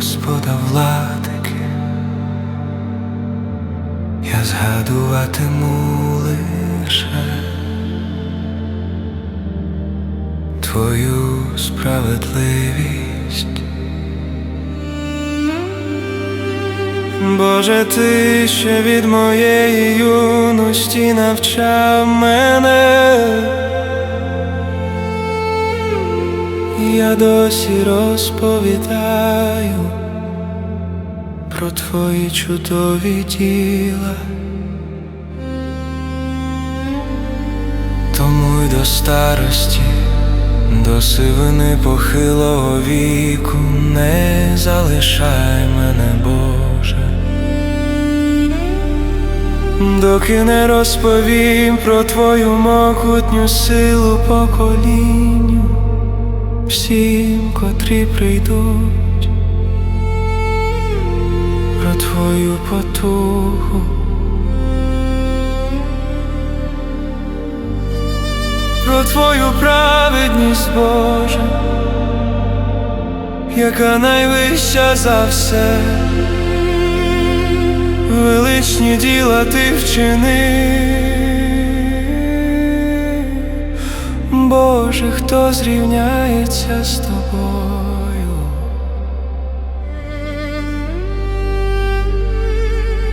Господа владики, я згадуватиму лише Твою справедливість. Боже, ти ще від моєї юності навчав мене. Я досі розповідаю про твої чудові діла. Тому й до старості, до сивини похилого віку не залишай мене, Боже. Доки не розповім про твою могутню силу поколінню всім, котрі прийдуть про твою потугу, про твою праведність, Боже, яка найвища за все, величні діла ти вчинив. Боже, хто зрівняється з тобою?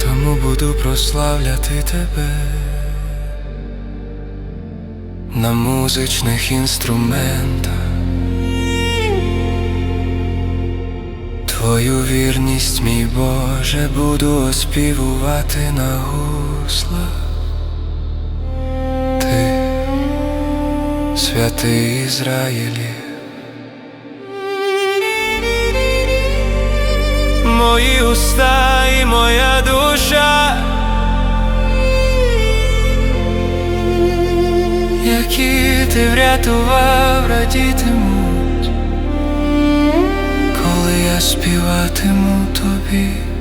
Тому буду прославляти тебе на музичних інструментах. Твою вірність, мій Боже, буду оспівувати на гуслах. Святий Ізраїлі. Мої уста і моя душа, які ти врятував, радітимуть, коли я співатиму тобі.